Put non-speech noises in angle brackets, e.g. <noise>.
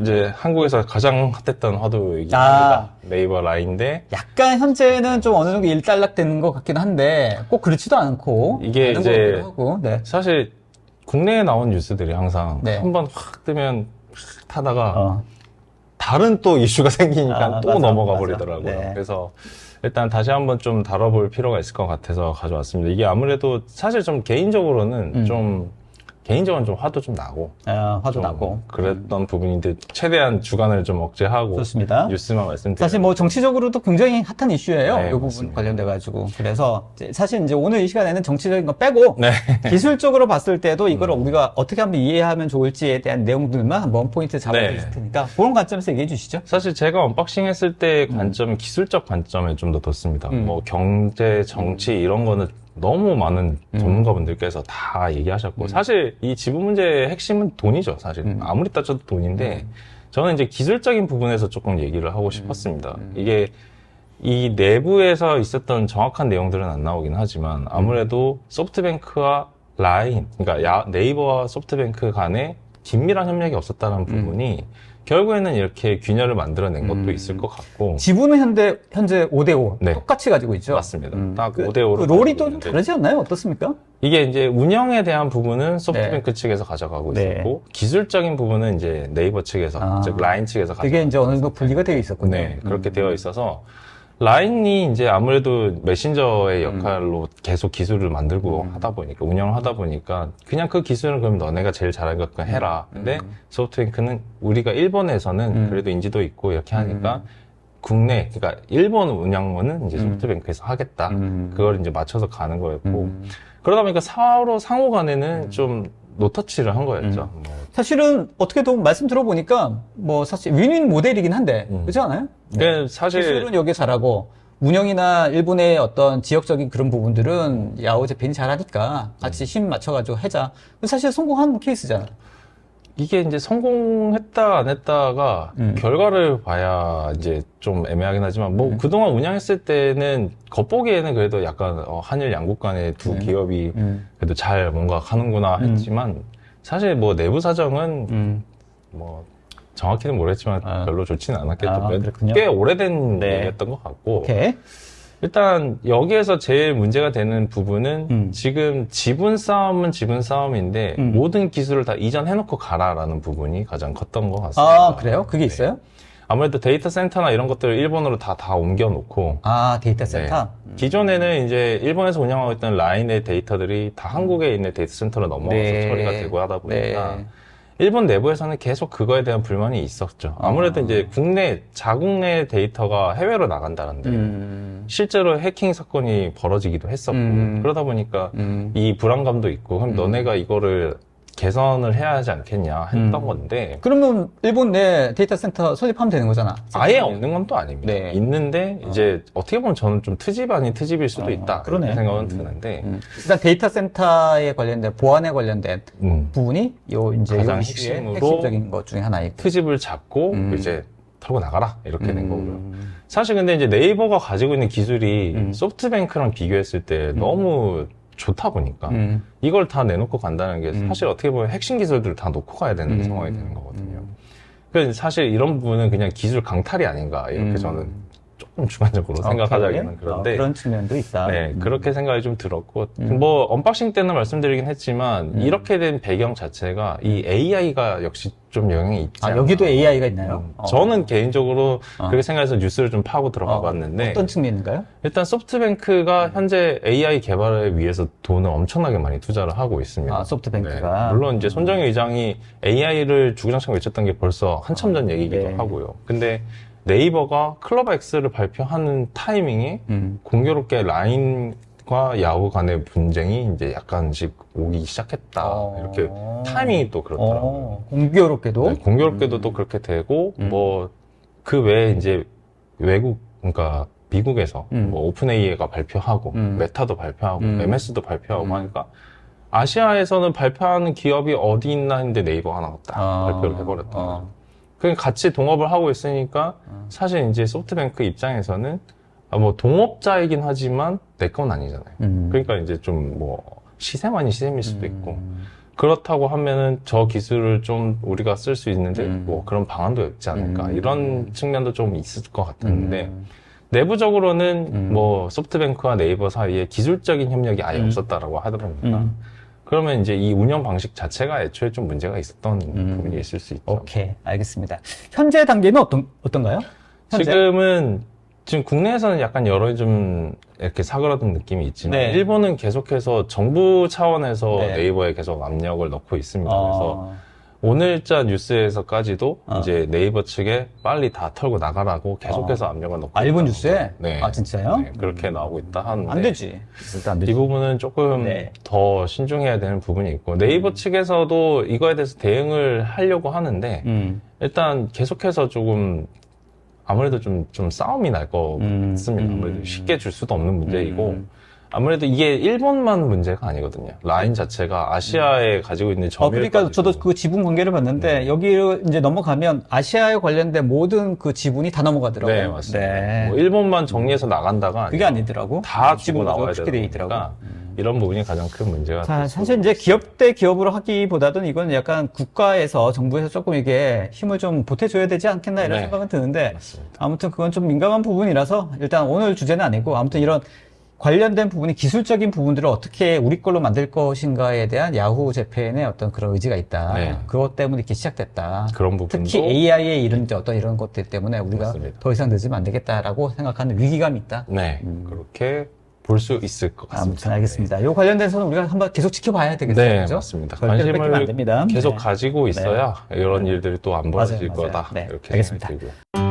이제 한국에서 가장 핫했던 화두이긴 아. 합니다. 네이버 라인인데 약간 현재는 좀 어느 정도 일단락되는 것 같긴 한데 꼭 그렇지도 않고 이게 이제 하고, 네. 사실 국내에 나온 뉴스들이 항상 네. 한번 확 뜨면 확 타다가 어. 다른 또 이슈가 <laughs> 생기니까 아, 또 맞아, 넘어가 맞아. 버리더라고요. 네. 그래서 일단 다시 한번 좀 다뤄볼 필요가 있을 것 같아서 가져왔습니다. 이게 아무래도 사실 좀 개인적으로는 음. 좀 개인적으로는 좀 화도 좀 나고 아, 화도 좀 나고. 그랬던 부분인데 최대한 주관을 좀 억제하고 좋습니다. 뉴스만 말씀드리면 사실 뭐 정치적으로도 굉장히 핫한 이슈예요. 네, 이 부분 맞습니다. 관련돼 가지고. 그래서 이제 사실 이제 오늘 이 시간에는 정치적인 거 빼고 네. <laughs> 기술적으로 봤을 때도 이걸 우리가 어떻게 하면 이해하면 좋을지에 대한 내용들만 한번 포인트 잡아드릴 네. 테니까 그런 관점에서 얘기해 주시죠. 사실 제가 언박싱 했을 때 관점이 기술적 관점에 좀 더 뒀습니다. 음. 뭐 경제, 정치 이런 거는 너무 많은 음. 전문가분들께서 다 얘기하셨고 사실 이 지분 문제의 핵심은 돈이죠. 사실 음. 아무리 따져도 돈인데 저는 이제 기술적인 부분에서 조금 얘기를 하고 싶었습니다. 음. 이게 이 내부에서 있었던 정확한 내용들은 안 나오긴 하지만 아무래도 소프트뱅크와 라인, 그러니까 야- 네이버와 소프트뱅크 간에 긴밀한 협력이 없었다는 부분이 결국에는 이렇게 균열을 만들어낸 것도 음. 있을 것 같고 지분은 현재 현재 5대 5 네. 똑같이 가지고 있죠. 맞습니다. 음. 딱 그, 5대 5로 그 롤이 또좀 다르지 않나요? 어떻습니까? 이게 이제 운영에 대한 부분은 소프트뱅크 측에서 가져가고 네. 있었고 기술적인 부분은 이제 네이버 측에서 아. 즉 라인 측에서 가져가고 그게 이제 어느 정도 분리가 되어 있었군요. 네, 그렇게 음. 되어 있어서 라인이 이제 아무래도 메신저의 음. 역할로 계속 기술을 만들고 하다 보니까 운영을 하다 보니까 그냥 그 기술은 그럼 너네가 제일 잘하게끔 해라. 근데 소프트뱅크는 우리가 일본에서는 음. 그래도 인지도 있고 이렇게 하니까 국내 그러니까 일본 운영은 이제 소프트뱅크에서 하겠다. 음. 그걸 이제 맞춰서 가는 거였고 음. 그러다 보니까 서로 상호 간에는 좀 노터치를 한 거였죠. 뭐 사실은 어떻게 보면 말씀 들어보니까 뭐 사실 윈윈 모델이긴 한데 음. 그렇지 않아요? 그 사실 기술은 여기 잘하고 운영이나 일본의 어떤 지역적인 그런 부분들은 야후 재팬이 잘하니까 같이 힘 맞춰가지고 하자. 사실 성공한 케이스잖아. 이게 이제 성공했다 안 했다가 음. 결과를 봐야 이제 좀 애매하긴 하지만 뭐 그동안 운영했을 때는 겉보기에는 그래도 약간 어, 한일 양국 간의 두 음. 기업이 음. 그래도 잘 뭔가 하는구나 음. 했지만 사실 뭐 내부 사정은 음. 뭐 정확히는 모르겠지만 아. 별로 좋지는 않았겠죠. 아, 꽤- 그렇군요. 꽤 오래된 네. 얘기였던 것 같고 오케이. 일단 여기에서 제일 문제가 되는 부분은 음. 지금 지분 싸움은 지분 싸움인데 음. 모든 기술을 다 이전해놓고 가라라는 부분이 가장 컸던 것 같습니다. 아 그래요? 그게 있어요? 아무래도 데이터 센터나 이런 것들을 일본으로 다, 다 옮겨놓고 아 데이터 센터. 네. 기존에는 이제 일본에서 운영하고 있던 라인의 데이터들이 다 한국에 있는 데이터 센터로 넘어가서 네. 처리가 되고 하다 보니까 네. 일본 내부에서는 계속 그거에 대한 불만이 있었죠. 아무래도 아. 이제 국내 자국 내 데이터가 해외로 나간다는데 음. 실제로 해킹 사건이 벌어지기도 했었고 음. 그러다 보니까 음. 이 불안감도 있고 그럼 너네가 이거를 개선을 해야 하지 않겠냐 했던 음. 건데 그러면 일본 내 데이터 센터 설립하면 되는 거잖아. 아예 없는 건 또 아닙니다. 네. 있는데 이제 어 떻게 보면 저는 좀 트집 아닌 트집일 수도 어, 있다 그러네. 그런 생각은 음. 드는데 음. 일단 데이터 센터에 관련된 보안에 관련된 음. 부분이 요 이제 가장 핵심으로 핵심적인 것 중에 하나이고. 트집을 잡고 음. 이제 털고 나가라 이렇게 된 거고요. 음. 사실 근데 이제 네이버가 가지고 있는 기술이 음. 소프트뱅크랑 비교했을 때 너무 좋다 보니까 음. 이걸 다 내놓고 간다는 게 음. 사실 어떻게 보면 핵심 기술들을 다 놓고 가야 되는 음. 상황이 되는 거거든요. 그래서 사실 이런 부분은 그냥 기술 강탈이 아닌가 이렇게 음. 저는 조금 주관적으로 생각하자기는 오케이. 그런데 어, 그런 측면도 있다. 네, 음. 그렇게 생각이 좀 들었고, 음. 뭐, 언박싱 때는 말씀드리긴 했지만, 음. 이렇게 된 배경 자체가 이 AI가 역시 좀 영향이 있지 아. 여기도 AI가 있나요? 음, 어. 저는 개인적으로 어. 그렇게 생각해서 뉴스를 좀 파고 들어가 어, 봤는데, 어떤 측면인가요? 일단 소프트뱅크가 현재 AI 개발을 위해서 돈을 엄청나게 많이 투자를 하고 있습니다. 아, 소프트뱅크가. 네, 물론 이제 손정희 의장이 AI를 주구장창 외쳤던 게 벌써 한참 전 얘기기도 네. 하고요. 근데 네이버가 클로버 X를 발표하는 타이밍에 음. 공교롭게 라인 과 야후 간의 분쟁이 이제 약간씩 오기 시작했다. 어. 이렇게 타이밍이 또 그렇더라고요. 어, 공교롭게도. 네, 공교롭게도 또 그렇게 되고 음. 뭐 그 외에 이제 외국 그러니까 미국에서 음. 뭐 오픈 AI가 발표하고 음. 메타도 발표하고 음. MS도 발표하고 음. 하니까 아시아에서는 발표하는 기업이 어디 있나 했는데 네이버 하나가 딱 어. 발표를 거죠. 어. 그 같이 동업을 하고 있으니까 어. 사실 이제 소프트뱅크 입장에서는 아, 뭐 동업자이긴 하지만 내 건 아니잖아요. 음. 그러니까 이제 좀 뭐 시샘 아닌 시샘일 수도 있고 음. 그렇다고 하면은 저 기술을 좀 우리가 쓸 수 있는데 음. 뭐 그런 방안도 있지 않을까 음. 이런 측면도 좀 있을 것 같았는데 음. 내부적으로는 음. 뭐 소프트뱅크와 네이버 사이에 기술적인 협력이 아예 음. 없었다라고 하더라고요. 음. 그러면 이제 이 운영 방식 자체가 애초에 좀 문제가 있었던 음. 부분이 있을 수 있죠. 오케이, 알겠습니다. 현재 단계는 어떤 어떤가요? 현재? 지금은 지금 국내에서는 약간 여러 좀 이렇게 사그라든 느낌이 있지만 네. 일본은 계속해서 정부 차원에서 네. 네이버에 계속 압력을 넣고 있습니다. 그래서 어, 오늘자 뉴스에서까지도 어. 이제 네이버 측에 빨리 다 털고 나가라고 계속해서 압력을 넣고 아, 일본. 뉴스에? 네. 아, 진짜요? 네, 그렇게 나오고 있다 하는데 안 되지. 절대 안이 되지. 부분은 조금 네. 더 신중해야 되는 부분이 있고 네이버 측에서도 이거에 대해서 대응을 하려고 하는데 음. 일단 계속해서 조금 아무래도 좀, 좀 싸움이 날것 음, 같습니다. 음. 아무래도 쉽게 줄 수도 없는 문제이고 음. 아무래도 이게 일본만 문제가 아니거든요. 라인 자체가 아시아에 가지고 있는 어, 점유율 그러니까 저도 그 지분 관계를 봤는데 네. 여기로 이제 넘어가면 아시아에 관련된 모든 그 지분이 다 넘어가더라고요. 네 맞습니다. 네. 뭐 일본만 정리해서 나간다가 그게 아니더라고. 다 지분구조가 나와야. 보니까 이런 부분이 가장 큰 문제가 자, 될 사실 수 이제. 기업 대 기업으로 하기보다는 이건 약간 국가에서 정부에서 조금 이게 힘을 좀 보태줘야 되지 않겠나 이런 네. 생각은 드는데 맞습니다. 아무튼 그건 좀 민감한 부분이라서 일단 오늘 주제는 아니고 아무튼 이런 관련된 부분이 기술적인 부분들을 어떻게 우리 걸로 만들 것인가에 대한 야후 재팬의 어떤 그런 의지가 있다. 네. 그것 때문에 이렇게 시작됐다. 그런 부분도 특히 AI의 이런 어떤 이런 것들 때문에 우리가 맞습니다. 더 이상 늦으면 안 되겠다라고 생각하는 위기감이 있다. 네 그렇게 볼 수 있을 것 같습니다. 음. 아무튼 알겠습니다. 이 관련돼서는 우리가 한번 계속 지켜봐야 되겠어요. 네, 그죠? 맞습니다. 관심을. 계속 네. 가지고 있어야 이런 일들이 또 안 벌어질. 거다. 네, 이렇게 알겠습니다. 생각이 들고요.